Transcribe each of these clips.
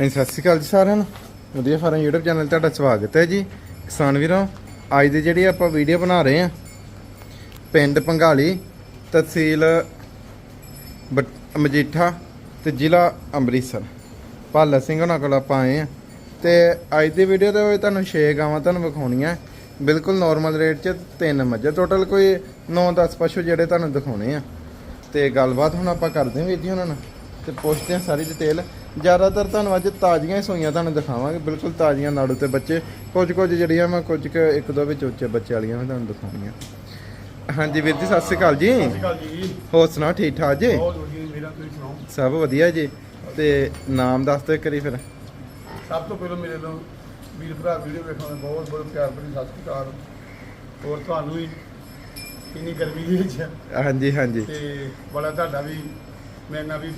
ਹਾਂਜੀ, ਸਤਿ ਸ਼੍ਰੀ ਅਕਾਲ ਜੀ ਸਾਰਿਆਂ ਨੂੰ। ਵਧੀਆ ਫਾਰਮ YouTube ਚੈਨਲ ਤੁਹਾਡਾ ਸਵਾਗਤ ਹੈ ਜੀ। ਕਿਸਾਨ ਵੀਰੋ, ਅੱਜ ਦੀ ਜਿਹੜੀ ਆਪਾਂ ਵੀਡੀਓ ਬਣਾ ਰਹੇ ਹਾਂ, ਪਿੰਡ ਪੰਘਾਲੀ ਤਹਿਸੀਲ ਬਟ- ਮਜੀਠਾ ਤੇ ਜ਼ਿਲ੍ਹਾ ਅੰਮ੍ਰਿਤਸਰ। ਭਾਲਾ ਸਿੰਘ ਉਹਨਾਂ ਕੋਲ ਆਪਾਂ ਆਏ ਆ ਤੇ ਅੱਜ ਦੀ ਵੀਡੀਓ ਦੇ ਵਿੱਚ ਤੁਹਾਨੂੰ 6 ਗਾਵਾਂ ਤੁਹਾਨੂੰ ਵਿਖਾਉਣੀਆਂ। ਬਿਲਕੁਲ ਨਾਰਮਲ ਰੇਟ 'ਚ ਤਿੰਨ ਮੱਝਾਂ ਟੋਟਲ ਕੋਈ 9-10 ਪਸ਼ੂ ਜਿਹੜੇ ਤੁਹਾਨੂੰ ਦਿਖਾਉਣੇ ਆ। ਤੇ ਗੱਲਬਾਤ ਹੁਣ ਆਪਾਂ ਕਰਦੇ ਹਾਂ ਵੀਰ ਜੀ ਉਹਨਾਂ ਨਾਲ ਤੇ ਪੁੱਛਦੇ ਹਾਂ ਸਾਰੀ ਡਿਟੇਲ ਜ਼ਿਆਦਾਤਰ ਤੁਹਾਨੂੰ ਅੱਜ ਤਾਜ਼ੀਆਂ ਹੀ ਸੂਈਆਂ ਤੁਹਾਨੂੰ ਦਿਖਾਵਾਂਗੇ। ਬਿਲਕੁਲ ਤਾਜ਼ੀਆਂ ਨਾੜੂ ਤੇ ਬੱਚੇ। ਕੁਝ ਕੁਝ ਜਿਹੜੀਆਂ ਮੈਂ ਕੁਝ ਕੁ ਇੱਕ ਦੋ ਵਿੱਚ ਉੱਚੇ ਬੱਚੇ ਵਾਲੀਆਂ ਵੀ ਤੁਹਾਨੂੰ ਦਿਖਾਉਣੀਆਂ। ਹਾਂਜੀ ਵੀਰ ਜੀ ਸਤਿ ਸ਼੍ਰੀ ਅਕਾਲ ਜੀ। ਸਤਿ ਸ਼੍ਰੀ ਅਕਾਲ ਜੀ। ਹੋਰ ਸੁਣਾਓ ਠੀਕ ਠਾਕ ਜੀ? ਸਭ ਵਧੀਆ ਜੀ। ਤੇ ਨਾਮ ਦੱਸ ਦਿਓ ਕਰੀ ਫਿਰ। ਸਭ ਤੋਂ ਪਹਿਲਾਂ ਮੇਰੇ ਤੋਂ ਵੀਰ ਭਰਾ ਵੀਡੀਓ ਵੇਖਣ ਦਾ ਬਹੁਤ ਬਹੁਤ ਪਿਆਰ ਭਰੀ ਸਤਿ ਸ਼੍ਰੀ ਅਕਾਲ। ਹੋਰ ਤੁਹਾਨੂੰ ਵੀ ਇੰਨੀ ਗਰਮੀ ਦੇ ਵਿੱਚ। ਹਾਂਜੀ ਹਾਂਜੀ। ਤੇ ਬੜਾ ਤੁਹਾਡਾ ਵੀ ਮੇਰੇ ਨਾਲ ਵੀ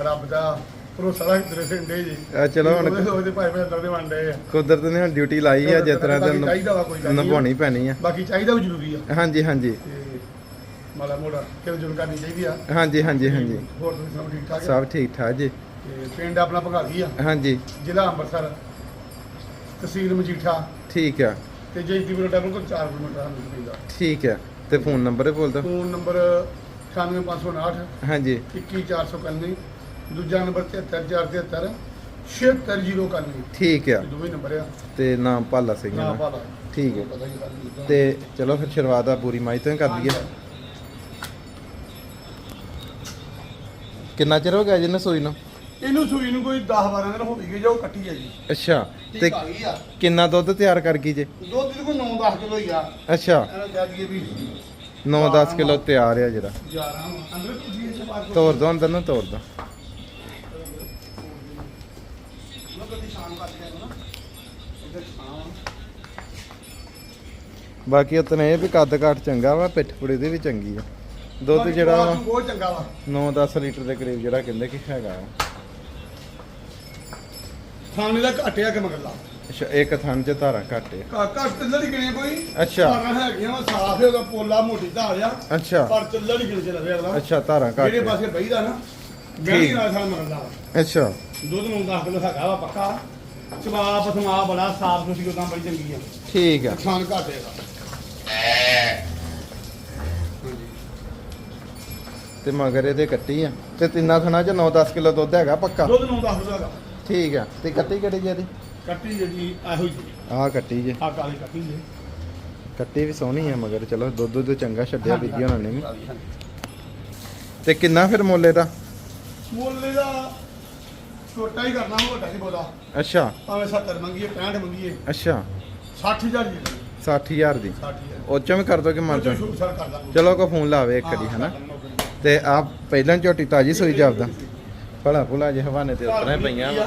ਰੱਬ ਦਾ ਜੀ। ਆ ਚਲੋ ਹੁਣ ਉਹਦੇ ਭਾਈ ਅੰਦਰ ਦੇ ਵੰਡੇ ਆ। ਕੁਦਰਤ ਨੇ ਹੁਣ ਡਿਊਟੀ ਲਾਈ ਹੈ ਜਿਸ ਤਰ੍ਹਾਂ ਬਾਕੀ ਚਾਹੀਦਾ ਵਾ ਕੋਈ ਗੱਲ ਤੇ ਨਹੀਂ। ਨਿਭਾਉਣੀ ਪੈਣੀ ਆ। ਬਾਕੀ ਚਾਹੀਦਾ ਵੀ ਜ਼ਰੂਰੀ ਆ। ਹਾਂਜੀ ਹਾਂਜੀ। ਮਾਲਾ ਮੋੜਾ ਕਿਲ ਜੁਲ ਕਰਨੀ ਚਾਹੀਦੀ ਆ। ਹਾਂਜੀ ਹਾਂਜੀ ਹਾਂਜੀ। ਹੋਰ ਤੁਸੀਂ ਸੁਣਾਓ ਠੀਕ ਠਾਕ ਆ? ਸਭ ਠੀਕ ਠਾਕ ਜੀ। ਪਿੰਡ ਆਪਣਾ ਭਗਾਲੀ ਆ। ਹਾਂਜੀ। ਜ਼ਿਲ੍ਹਾ ਅੰਮ੍ਰਿਤਸਰ। ਤਹਿਸੀਲ ਮਜੀਠਾ। ਠੀਕ ਆ। ਤੇ ਜੈਤੀ ਵੀਰੋ ਡਬਲ ਕੋਲ 4 ਕਿਲੋਮੀਟਰ ਸਾਨੂੰ ਪੈਂਦਾ ਠੀਕ ਆ। ਤੇ ਫੋਨ ਨੰਬਰ ਬੋਲ ਦਿਓ। ਫੋਨ ਨੰਬਰ 98559 ਹਾਂਜੀ। 21491 ਦੂਜਾ ਨੰਬਰ 73473 76091 ਠੀਕ ਆ। ਦੋਵੇਂ ਨੰਬਰ ਆ। ਤੇ ਨਾਮ ਭਾਲਾ ਸਿੰਘ ਨਾ? ਪਾਲਾ। ਠੀਕ ਹੈ। ਤੇ ਚਲੋ ਫਿਰ ਸ਼ੁਰੂਆਤ ਆ ਪੂਰੀ ਮਾਈ ਤੋਂ ਹੀ ਕਰ ਲਈਏ। ਕਿੰਨਾ ਚਿਰ ਹੋ ਗਿਆ ਜਿਹਨੇ ਸੂਈ ਨੂੰ? ਇਹਨੂੰ ਸੂਈ ਨੂੰ ਕੋਈ 10 12 ਦਿਨ ਹੋ ਗਏ ਜੋ ਕੱਟੀ ਹੈ ਜੀ। ਅੱਛਾ ਤੇ ਤੇ ਆ ਗਈ ਆ। ਕਿੰਨਾ ਦੁੱਧ ਤਿਆਰ ਕਰ ਗਈ ਜੇ? ਦੁੱਧ ਦੀ ਕੋਈ 9 10 ਕਿਲੋ ਹੀ ਆ। ਅੱਛਾ। ਕਹਿ ਦਈਏ ਵੀ 9-10 ਕਿਲੋ ਤਿਆਰ ਆ ਜਿਹੜਾ। 11 ਅੰਦਰ ਤੁਸੀਂ ਇਸ ਬਾਤ ਨੂੰ ਤੋੜ ਦੋ ਅੰਦਰ ਨੂੰ ਤੋੜ ਦੋ ਕਦੀ ਸ਼ਾਮ ਕਰ ਕੇ ਨਾ ਇੱਧਰ ਸ਼ਾਮ ਬਾਕੀ ਉਤਨੇ ਇਹ ਵੀ ਕੱਦ ਕਾਠ ਚੰਗਾ ਵਾ ਪਿੱਠ ਪੁੜੀ ਦੀ ਵੀ ਚੰਗੀ ਆ। ਦੁੱਧ ਜਿਹੜਾ ਬਹੁਤ ਚੰਗਾ ਵਾ। 9-10 ਲੀਟਰ ਦੇ ਕਰੀਬ ਜਿਹੜਾ ਕਹਿੰਦੇ ਕਿ ਹੈਗਾ। ਖਾਣੇ ਦਾ ਘਟਿਆ ਕਿ ਮਗਰਲਾ? ਅੱਛਾ ਇੱਕ ਥਣ ਚ ਧਾਰਾ ਘੱਟ। ਘੱਟ ਚੱਲੜ ਹੀ ਗਿਣੇ ਕੋਈ? ਅੱਛਾ। ਧਾਰਾਂ ਹੈਗੀਆਂ ਵਾ ਸਾਫ਼ ਹੈ ਉਹਦਾ ਪੋਲਾ ਮੋਟੀ ਧਾਰ ਆ। ਅੱਛਾ। ਪਰ ਚੱਲੜ ਹੀ ਗਿਣ ਚੱਲ ਰਿਹਾ ਅਗਲਾ ਅੱਛਾ ਧਾਰਾ ਘੱਟ। ਜਿਹੜੇ। ਪਾਸੇ ਬਈਦਾ ਨਾ ਗਹਿਣੀ ਨਾਲ ਮਰਦਾ ਵਾ। ਅੱਛਾ। ਦੁੱਧ ਨੂੰ 10 ਕਿਲੋ ਹੈਗਾ ਵਾ ਪੱਕਾ। ਚਵਾ ਪਸਮਾ ਬੜਾ ਸਾਫ਼ ਸੁਥਰੀ ਉਦਾਂ ਬੜੀ ਚੰਗੀ ਆ। ਠੀਕ ਆ। ਨੁਕਸਾਨ ਘਟੇਗਾ ਤੇ ਮਗਰ ਇਹਦੇ ਕੱਟੀ ਆ। ਤੇ ਤਿੰਨਾਂ ਥਣਾ ਚ 9-10 ਕਿਲੋ ਦੁੱਧ ਹੈਗਾ ਪੱਕਾ? ਦੁੱਧ ਨੂੰ 10 ਕਿਲੋ ਹੈਗਾ। ਠੀਕ ਆ। ਤੇ ਕੱਟੀ ਕਿਹੜੀ ਜੀ ਇਹਦੀ? ਕੱਟੀ ਜਿਹੜੀ ਇਹੋ ਜੀ ਆਹ ਕੱਟੀ ਜੇ। ਆ ਕਾਲੀ ਕੱਟੀ ਜੀ। ਕੱਟੀ ਵੀ ਸੋਹਣੀ ਆ ਮਗਰ ਚਲੋ ਦੁੱਧ ਦੁੱਧ ਚੰਗਾ ਛੱਡਿਆ ਵੀਡੀਓ ਉਹਨਾਂ ਨੇ ਵੀ। ਤੇ ਕਿੰਨਾ ਫਿਰ ਮੁੱਲ ਇਹਦਾ? ਮੁੱਲ ਦਾ ਛੋਟਾ ਹੀ ਕਰਨਾ ਵੱਡਾ ਨਹੀਂ ਬੋਲਾ। ਅੱਛਾ। ਭਾਵੇਂ 70 ਮੰਗੀਏ 65 ਮੰਗੀਏ। ਅੱਛਾ। 60000 ਦੀ। ਦੇ 60000 ਦੀ। 60000 ਉਹ ਚੋਂ ਵੀ ਕਰ ਦੋ ਕਿ ਮਰ ਜਾ ਚਲੋ ਕੋ ਫੋਨ ਲਾਵੇ ਇੱਕ ਵਾਰੀ ਹਨਾ? ਤੇ ਆ ਪਹਿਲਾਂ ਝੋਟੀ ਤਾਜੀ ਸੋਈ ਜਾਪਦਾ ਭਲਾ ਭੁਲਾ ਜੇ ਹਵਾਨੇ ਤੇ ਉਤਰਾਂ ਹੀ ਪਈਆਂ ਵਾ।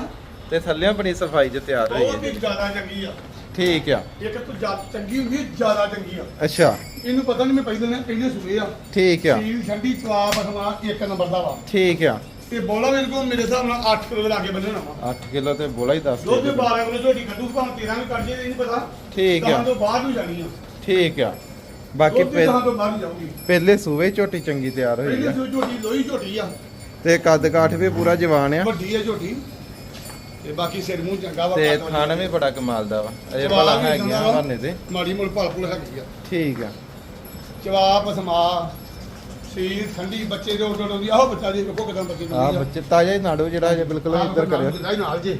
ਤੇ ਥੱਲਿਆਂ ਬੜੀ ਸਫ਼ਾਈ ਚ ਤਿਆਰ ਹੋਈ ਹੈ ਹੀ ਜ਼ਿਆਦਾ ਚੰਗੀ ਆ। ਠੀਕ ਆ। ਇੱਕ ਤੋਂ ਜ਼ਿਆਦਾ ਚੰਗੀ ਹੁੰਦੀ ਹੈ ਜ਼ਿਆਦਾ ਚੰਗੀ ਆ। ਅੱਛਾ। ਇਹਨੂੰ ਪਤਾ ਨਹੀਂ ਮੈਂ ਪਹਿਲੇ ਨੇ ਪਹਿਲੇ ਸੁਵੇ ਆ। ਠੀਕ ਆ। ਸੀਲ ਠੰਡੀ ਚਵਾ ਬਸਮਾ ਇੱਕ ਨੰਬਰ ਦਾ ਵਾ। ਠੀਕ ਆ। ਤੇ ਬੋਲਾ ਮੇਰੇ ਕੋਲ ਮੇਰੇ ਹਿਸਾਬ ਨਾਲ 8 ਕਿਲੋ ਦੇ ਲਾਗੇ ਬੰਨਣਾ ਵਾ। 8 ਕਿਲੋ ਤੇ ਬੋਲਾ ਹੀ ਦੱਸ ਦੇ 12 ਕਿਲੋ ਝੋਟੀ ਕੱਢੂ ਭਾਵੇਂ 13 ਵੀ ਕੱਢ ਜੇ ਇਹ ਨਹੀਂ ਪਤਾ। ਠੀਕ ਆ। ਤਾਂ ਤੋਂ ਬਾਅਦ ਨੂੰ ਜਾਣੀ ਆ। ਠੀਕ ਆ। ਬਾਕੀ ਪਹਿ- ਤੋਂ ਜਾਊਗੀ। ਪਹਿਲੇ ਸੂਵੇ ਝੋਟੀ ਚੰਗੀ ਤਿਆਰ ਹੋਈ ਆ। ਜੋ ਝੋਟੀ ਲੋਈ ਝੋਟੀ ਆ। ਤੇ ਕੱਦ ਕਾਠ ਵੀ ਪੂਰਾ ਜਵਾਨ ਆ। ਵੱਡੀ ਆ ਝੋਟੀ। ਤੇ ਬਾਕੀ ਸਿਰ ਮੂੰਹ ਚੰਗਾ ਵਾ ਤੇ ਕੱਦ ਵੱਡਾ। ਥਣ ਵੀ ਬੜਾ ਕਮਾਲ ਦਾ ਵਾ। ਅਜੇ ਜਵਾਨ ਭਲਾ ਵੀ ਹੈਗੀਆਂ ਚੰਗਾ ਵਾ। ਹਵਾਨੇ ਤੇ ਮਾੜੀ ਮੋੜ ਭਲ ਭੁਲ ਹੈਗੀ ਆ। ਠੀਕ ਆ। ਜਵਾਬ ਸਮਾ। ਸੀਲ ਠੰਡੀ ਬੱਚੇ ਦੇ ਉੱਡਣ ਆਉਂਦੀ ਆਹੋ ਬੱਚਾ ਜੀ ਵੇਖੋ ਕਿਦਾਂ ਬੱਚੇ ਆ ਬੱਚੇ ਤਾਜ਼ਾ ਹੀ ਨਾੜੂ ਜਿਹੜਾ ਅਜੇ ਬਿਲਕੁਲ ਇੱਧਰ ਕਰਿਓ। ਨਾਲ ਜੇ।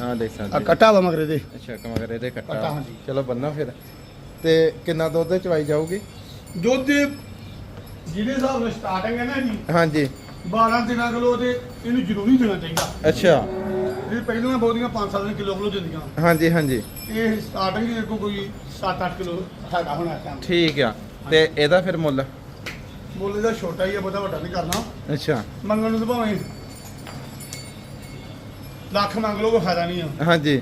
ਹਾਂ ਦੇਖ ਆ ਸਕਦੇ ਕੱਟਾ ਵਾ ਮਗਰੇ ਦੇ। ਅੱਛਾ ਕਮਗਰ ਇਹਦੇ ਕੱਟਾ, ਕੱਟਾ ਹਾਂਜੀ। ਚਲੋ ਬੰਨਾ ਫਿਰ। ਤੇ ਕਿੰਨਾ ਦੁੱਧ ਚਵਾਈ ਜਾਊਗੀ? ਦੁੱਧ ਜਿਹਦੇ ਹਿਸਾਬ ਨਾਲ ਸਟਾਰਟਿੰਗ ਹੈ ਨਾ ਜੀ ਹਾਂਜੀ। 12 ਦਿਨਾਂ ਕਿਲੋ ਤੇ ਇਹਨੂੰ ਜ਼ਰੂਰੀ ਦੇਣਾ ਚਾਹੀਦਾ। ਅੱਛਾ। ਇਹ ਪਹਿਲਾਂ ਬਹੁਤੀਆਂ 5-7 ਕਿਲੋ ਕਿਲੋ ਦਿੰਦੀਆਂ। ਹਾਂਜੀ ਹਾਂਜੀ। ਇਹ ਸਟਾਰਟਿੰਗ ਹੀ ਦੇਖੋ ਕੋਈ 7-8 ਕਿਲੋ ਹੈਗਾ ਹੁਣ ਇਸ ਠੀਕ ਆ। ਤੇ ਇਹਦਾ ਫਿਰ ਮੁੱਲ? ਮੁੱਲ ਦਾ ਛੋਟਾ ਹੀ ਆ ਬਹੁਤਾ ਵੱਡਾ ਨਹੀਂ ਕਰਨਾ। ਅੱਛਾ। ਮੰਗਣ ਨੂੰ ਤਾਂ ਭਾਵੇਂ ਲੱਖ ਮੰਗ ਲਓ ਕੋਈ ਫਾਇਦਾ ਨਹੀਂ ਆ। ਹਾਂਜੀ।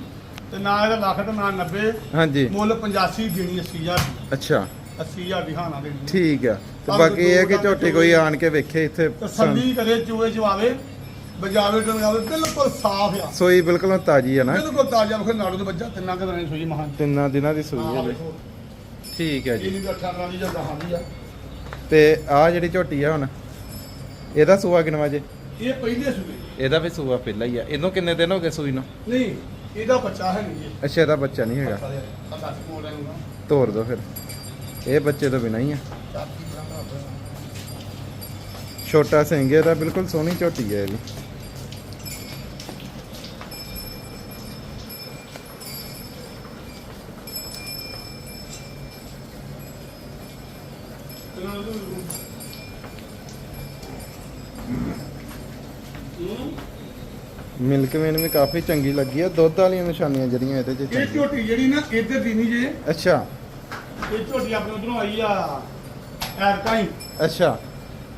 ਤੇ ਨਾ ਇਹਦਾ ਲੱਖ ਤੇ ਨਾ 90 ਹਾਂਜੀ। ਮੁੱਲ 85 ਦੇਣੀ 80000 ਅੱਛਾ। 80000 ਦੀ ਹਾਨਾ ਦੇਣੀ। ਠੀਕ ਆ। ਤੇ ਬਾਕੀ ਇਹ ਹੈ ਕਿ ਝੋਟੀ ਕੋਈ ਆਣ ਕੇ ਵੇਖੇ ਇੱਥੇ ਤਸੱਲੀ ਕਰੇ ਚੂਹੇ ਜਵਾਵੇ ਬਜਾਵੇ ਡੰਗਾਵੇ ਬਿਲਕੁਲ ਸਾਫ਼ ਆ। ਸੋਈ ਬਿਲਕੁਲ ਤਾਜੀ ਆ ਨਾ। ਬਿਲਕੁਲ ਤਾਜ਼ਾ ਵਖੇ ਨਾੜੂ ਦੇ ਬੱਜਾ ਤਿੰਨਾਂ ਕੁ ਦਿਨਾਂ ਦੀ ਸੂਈ ਮਹਾਂ ਤਿੰਨਾਂ ਦਿਨਾਂ ਦੀ ਸੂਈ ਹੈ ਠੀਕ ਹੈ ਜੀ। ਇਹਦੀ ਤਾਂ 18 ਦੀ ਜਾਂ 10 ਦੀ ਆ। ਤੇ ਆ ਜਿਹੜੀ ਝੋਟੀ ਆ ਹੁਣ ਇਹਦਾ ਸੂਆ ਕਿਨਵਾ ਜੇ? ਇਹ ਪਹਿਲੇ ਸੂਏ। ਇਹਦਾ ਵੀ ਸੂਆ ਪਹਿਲਾਂ ਹੀ ਆ। ਇਹਨੂੰ ਕਿੰਨੇ ਦਿਨ ਹੋ ਗਏ ਸੂਈ ਨੂੰ? ਨਹੀਂ ਇਹਦਾ ਬੱਚਾ ਹੈ ਨਹੀਂ ਜੀ ਅੱਛਾ ਇਹਦਾ ਬੱਚਾ ਨਹੀਂ ਹੈਗਾ। ਤੋਰ ਦੋ ਫਿਰ। ਇਹ ਬੱਚੇ ਤੋਂ ਬਿਨਾਂ ਹੀ ਆ। ਛੋਟਾ ਸਿੰਘ ਇਹਦਾ ਬਿਲਕੁਲ ਸੋਹਣੀ ਝੋਟੀ ਹੈ ਇਹ ਵੀ ਵੇਨ ਵੀ ਕਾਫੀ ਚੰਗੀ ਲੱਗੀ ਆ। ਦੁੱਧ ਵਾਲੀਆਂ ਨਿਸ਼ਾਨੀਆਂ ਜਿਹੜੀਆਂ ਇਹਦੇ 'ਚ ਇਹ ਚੰਗੀਆਂ। ਝੋਟੀ ਜਿਹੜੀ ਨਾ ਇੱਧਰ ਦੀ ਨਹੀਂ ਜੇ। ਅੱਛਾ। ਇਹ ਝੋਟੀ ਆਪਣੇ ਉਧਰੋਂ ਆਈ ਆ ਐਰਕਾ ਹੀ। ਅੱਛਾ।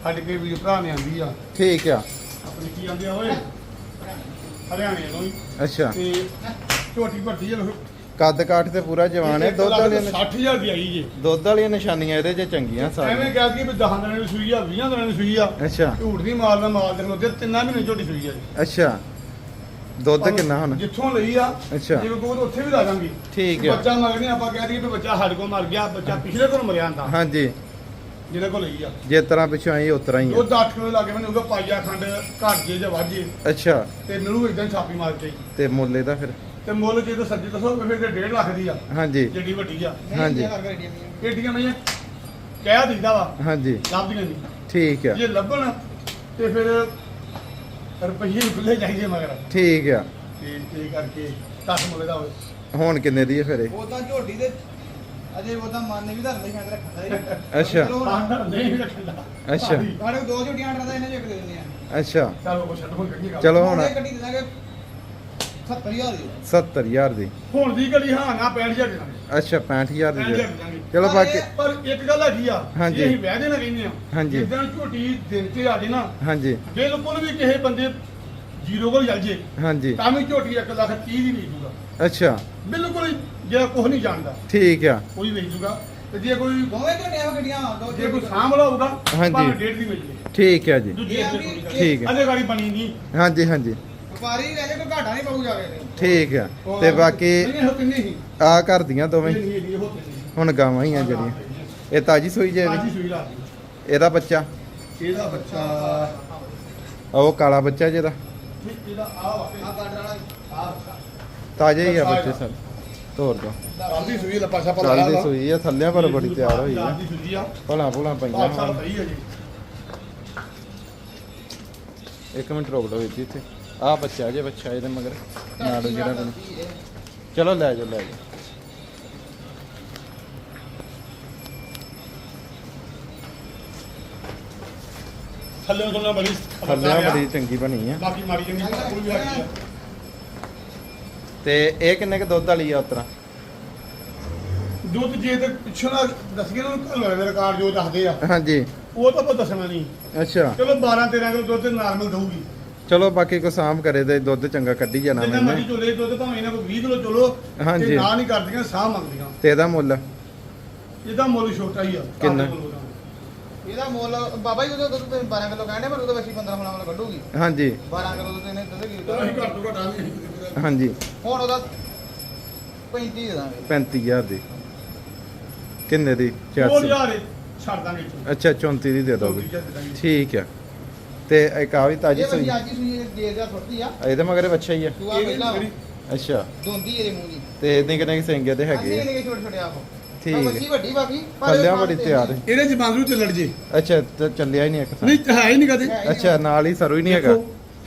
ਸਾਡੇ ਕੇ ਵੀਰ ਭਰਾ ਨੇ ਆਂਦੀ ਆ। ਠੀਕ ਆ। ਆਪਣੀ ਕੀ ਆਂਦੇ ਆ ਓਏ? ਹਰਿਆਣੇ ਤੋਂ ਹੀ। ਅੱਛਾ। ਤੇ ਝੋਟੀ ਭੱਟੀ ਆ ਕੱਦ ਕਾਠ ਤੇ ਪੂਰਾ ਜਵਾਨ ਹੈ। ਦੁੱਧ ਵਾਲੀਆਂ ਨਿਸ਼- 60000 ਦੀ ਆਈ ਜੇ। ਦੁੱਧ ਵਾਲੀਆਂ ਨਿਸ਼ਾਨੀਆਂ ਇਹਦੇ 'ਚ ਚੰਗੀਆਂ ਐਵੇਂ ਸਾਰੀਆਂ ਕਹਿ ਦਈਏ ਵੀ 10 ਦਿਨਾਂ ਦੀ ਸੂਈ ਆ 20 ਦਿਨਾਂ ਦੀ ਸੂਈ ਆ। ਅੱਛਾ। ਝੂਠ ਨਹੀਂ ਮਾਰਦਾ ਮਾਲ ਦੇ ਉਹਦੇ ਤਿੰਨਾਂ ਮਹੀਨੇ ਝੋਟੀ ਸੂਈ ਆ ਜੀ। ਅੱਛਾ। ਦੁੱਧ ਕਿੰਨਾ ਹੁਣ? ਜਿੱਥੋਂ ਲਈ ਆ ਅੱਛਾ। ਜੇ ਕੋਈ ਉੱਥੇ ਵੀ ਲਾ ਦਾਂਗੇ। ਠੀਕ ਆ ਬੱਚਾ ਮਰ ਗਿਆ ਆਪਾਂ ਕਹਿ ਦਈਏ ਵੀ ਬੱਚਾ ਸਾਡੇ ਕੋਲ ਮਰ ਗਿਆ ਬੱਚਾ ਪਿਛਲੇ ਕੋਲ ਮਰਿਆ ਹੁੰਦਾ। ਹਾਂਜੀ। ਜਿਹਦੇ ਕੋਲ ਲਈ ਆ। ਜੇ ਤਰ੍ਹਾਂ ਪਿੱਛੋਂ ਆਈ ਉਤਰਾ ਹੀ ਆ। ਦੁੱਧ 8 ਕਿਲੋ ਲੱਗੇ ਮੈਨੂੰ ਉਹਦਾ ਪਾਈਆ ਖੰਡ ਘੱਟ ਜੇ ਜਾਂ ਵੱਧ ਜੇ ਅੱਛਾ। ਤੇ ਮਿਲੂ ਇਦਾਂ ਛਾਪੀ ਮਾਰ ਕੇ। ਤੇ ਮੁੱਲ ਇਹਦਾ ਫਿਰ? ਤੇ ਮੁੱਲ ਜੇ ਤਾਂ ਸੱਜੀ ਦੱਸੋ ਫਿਰ ਤੇ 1.5 ਲੱਖ ਦੀ ਆ। ਹਾਂਜੀ। ਜਿੱਡੀ ਵੱਡੀ ਆ। ਹਾਂਜੀ। ਏਡੀਆਂ ਮਈਆਂ ਕਹਿ ਦਿੰਦਾ ਵਾ। ਹਾਂਜੀ। ਲੱਭਦੀਆਂ ਨਹੀਂ। ਠੀਕ ਆ। ਜੇ ਲੱਭਣ ਤੇ ਫਿਰ ਰੁਪਈਏ ਖੁੱਲੇ ਚਾਹੀਦੇ ਮਗਰ। ਠੀਕ ਆ। ਤੇ ਇਹ ਕਰਕੇ 10 ਮੁੱਲ ਦਾ ਹੋਵੇ। ਹੁਣ ਕਿੰਨੇ ਦੀ ਹੈ ਫਿਰ ਇਹ? ਉਦਾਂ ਝੋਟੀ ਦੇ ਅਜੇ ਉਦਾਂ ਮਨ ਨੇ ਵੀ ਧਰਨ ਦੇ ਖੰਡ ਰੱਖਦਾ ਹੀ ਅੱਛਾ। ਆਹ ਨਹੀਂ ਰੱਖਦਾ। ਅੱਛਾ। ਸਾਡੇ ਕੋਲ ਦੋ ਝੋਟੀਆਂ ਆਟਾ ਦਾ ਇਹਨਾਂ ਚ ਇੱਕ ਦੇ ਦਿੰਦੇ ਆ ਅੱਛਾ। ਚਲੋ ਛੱਡ ਹੁਣ ਕੱਢੀਏ ਗੱਲ। ਚਲੋ ਹੁਣ ਇਹ ਗੱਡੀ ਦੇ ਦਾਂਗੇ। 70000 ਦੀ। 70000 ਦੀ। ਹੁਣ ਦੀ ਘੜੀ ਹਾਂ ਨਾ 65000 ਦੇ ਅੱਛਾ 65000 ਦੀ 65,000 ਦੇ ਦੇ ਦਾਂਗੇ ਚਲੋ ਬਾਕੀ ਪਰ ਇੱਕ ਗੱਲ ਹੈਗੀ ਆ ਹਾਂਜੀ। ਜੇ ਅਸੀਂ ਵਹਿ ਦੇਣਾ ਕਹਿੰਦੇ ਆ ਹਾਂਜੀ। ਜਿੱਦਾਂ ਝੋਟੀ ਦਿਨ ਤੇ ਆ ਜੇ ਨਾ ਹਾਂਜੀ। ਬਿਲਕੁਲ ਵੀ ਕਿਸੇ ਬੰਦੇ ਜ਼ੀਰੋ ਕੋਲ ਚੱਲ ਜੇ ਹਾਂਜੀ। ਤਾਂ ਵੀ ਝੋਟੀ 1 ਲੱਖ 30 ਦੀ ਵੇਚ ਦੂਗਾ। ਅੱਛਾ। ਬਿਲਕੁਲ ਹੀ ਜਿਹੜਾ ਕੁਝ ਨਹੀਂ ਜਾਣਦਾ। ਠੀਕ ਆ। ਕੋਈ ਵੇਚ ਦੂਗਾ। ਤੇ ਜੇ ਕੋਈ ਦੋਵੇਂ ਝੋਟੀਆਂ ਵਾ ਗੱਡੀਆਂ ਦੋ ਜੇ ਕੋਈ। ਸਾਂਭਲਾ ਹੋਊਗਾ ਹਾਂਜੀ। ਭਾਵੇਂ ਡੇਢ ਦੀ ਵੇਚ ਲੇ ਠੀਕ ਆ ਜੀ। ਦੂਜੀ ਇਹ ਗੱਲ। ਠੀਕ ਹੈ। ਅਜੇ ਗਾੜੀ ਬਣੀ ਨਹੀਂ। ਹਾਂਜੀ ਹਾਂਜੀ। ਵਪਾਰੀ ਲੈ ਜੇ ਕੋਈ ਘਾਟਾ ਨਹੀਂ ਪਊ ਜਾਵੇ ਠੀਕ ਆ। ਤੇ ਬਾਕੀ ਨਹੀਂ ਕਿੰਨੀ ਆ ਘਰ ਦੀਆਂ ਦੋਵੇਂ। ਇਹ ਨਹੀਂ ਇਹ ਹੋ ਤੇ ਹੁਣ ਗਾਵਾਂ ਹੀ ਆ ਜਿਹੜੀਆਂ। ਇਹ ਤਾਜੀ ਸੂਈ ਜੇ ਇਹਦੀ? ਹੀ ਸੂਈ ਲਾ ਦਿੱਤੀ। ਇਹਦਾ ਬੱਚਾ। ਇਹਦਾ ਬੱਚਾ ਉਹ ਕਾਲਾ ਬੱਚਾ ਜਿਹਦਾ। ਨਹੀਂ, ਇਹਦਾ ਆ ਵਾ ਆ ਗਾਡਰ ਵਾਲਾ ਆ ਤਾਜ਼ੇ ਹੀ ਆ ਬੱਚੇ ਸਰ। ਤੋਰ ਦੋ। ਕੱਲ ਦੀ ਸੂਈ ਪਾਸਾ ਕੱਲ ਆ ਥੱਲਿਆਂ ਪਰ ਬੜੀ ਤਿਆਰ ਹੋਈ ਆ। ਸੂਈ ਆ। ਭਲਾ ਭੁਲਾ ਪਈਆਂ ਪਾਸ ਸਾਲ ਹੁਣ। ਪਈ ਹੈ ਜੀ। ਇੱਕ ਮਿੰਟ ਰੋਕ ਲਓ ਵੀਰ ਜੀ ਇੱਥੇ। ਆ ਬੱਚਾ ਜੇ ਬੱਚਾ ਇਹਦੇ ਮਗਰ ਨਾਲ ਜਿਹੜਾ ਬਣ- ਚਲੋ ਲੈ ਜਾਓ ਲੈ ਜਾਓ। ਥੱਲੇ ਉਹਨਾਂ ਬੜੀ ਥੱਲਿਆਂ ਬੜੀ ਚੰਗੀ ਬਣੀ ਆ। ਬਾਕੀ ਮਾਰੀ ਜਾਂਦੀ ਕੋਈ ਵੀ ਹੈਗੀ ਆ ਤੇ ਇਹ ਕਿੰਨੇ ਕ ਦੁੱਧ ਵਾਲੀ ਆ ਉਤਰਾ ਦੁੱਧ ਜੇ ਤੇ ਪਿੱਛੋਂ ਨਾ ਦੱਸੀਏ ਨਾ ਘਰ ਦੇ ਰਿਕਾਰਡ ਜੋ ਦੱਸਦੇ ਆ। ਹਾਂਜੀ। ਉਹ ਤਾਂ ਆਪਾਂ ਦੱਸਣਾ ਨਹੀਂ। ਅੱਛਾ। ਚਲੋ 12 13 ਕਿਲੋ ਦੁੱਧ ਨਾਰਮਲ ਦਊਗੀ। ਚਲੋ ਬਾਕੀ ਕੋ ਸਾਂਭ ਕਰੇ ਤੇ ਦੁੱਧ ਚੰਗਾ ਕੱਢੀ ਜਾਣਾ ਜਿੰਨਾ ਮਰਜ਼ੀ ਚੋਲੇ ਦੁੱਧ ਭਾਵੇਂ ਇਹਨਾਂ ਕੋਲ 20 ਕਿਲੋ ਚਲੋ ਹਾਂਜੀ। ਤੇ ਨਾ ਨਹੀਂ ਕਰਦੀਆਂ ਸਾਹ ਮੰਗਦੀਆਂ। ਤੇ ਇਹਦਾ ਮੁੱਲ? ਇਹਦਾ ਮੁੱਲ ਛੋਟਾ ਹੀ ਆ ਕਿੰਨਾ? ਉਹਦਾ। ਇਹਦਾ ਮੁੱਲ ਬਾਬਾ ਜੀ ਉਹਦਾ ਦੁੱਧ ਤੁਸੀਂ 12 ਕਿਲੋ ਕਹਿੰਦੇ ਪਰ ਉਹਦਾ ਵੈਸੀ 15 ਹੋਣਾ ਵਾਲਾ ਕੱਢੂਗੀ। ਹਾਂਜੀ। 12 ਕਿਲੋ ਦੁੱਧ ਇਹਨੇ ਦੁੱਧ ਚਲੋ ਅਸੀਂ ਕੀ ਘੱਟ ਤੋਂ ਘੱਟ ਆ ਨਹੀਂ ਹਾਂਜੀ। ਹੁਣ ਉਹਦਾ 35 ਦੇ ਦਾਂਗੇ। 35000 ਦੀ। ਕਿੰਨੇ ਦੀ? ਉਹ 86 ਯਾਰ ਛੱਡ ਦਾਂਗੇ। ਅੱਛਾ 34 ਦੀ ਦੇ ਦੇ ਦਾਂਗੇ। ਠੀਕ ਆ। ਤੇ ਇੱਕ ਆ ਵੀ ਤਾਜੀ ਇਹ ਸੂਈ ਵਸੀ ਅੱਜ ਹੀ ਸੂਈ ਦੇ ਦਾ ਛੁੱਟੀ ਆ। ਇਹਦੇ ਮਗਰ ਬੱਚਾ ਹੀ ਆ। ਤੂੰ ਆ ਇਹ ਪਹਿਲਾਂ ਅੱਛਾ। ਦੋਂਦੀ ਇਹਦੇ ਮੂੰਹ ਦੀ। ਤੇ ਇਹਦੇ ਕਿੰਨੇ ਕਿ ਸਿੰਘ ਇਹਦੇ ਅੱਗੇ ਹੈਗੇ ਆ? ਛੋਟੇ ਛੋਟੇ ਆਪ ਠੀਕ ਵਸੀ ਵੱਡੀ ਬਾਕੀ ਥੱਲਿਆਂ ਬੜੀ ਤਿਆਰ ਹੈ ਇਹਦੇ ਚ ਬੰਦਰੂ ਚ ਲੜ ਜੇ। ਅੱਛਾ ਤੇ ਚੱਲਿਆ ਹੀ ਨਹੀਂ ਇੱਕ ਨਹੀਂ ਹੈ ਹੀ ਨਹੀਂ ਕਦੇ। ਅੱਛਾ ਨਾਲ ਹੀ ਸਰੂ ਹੀ ਨਹੀਂ ਹੈਗਾ।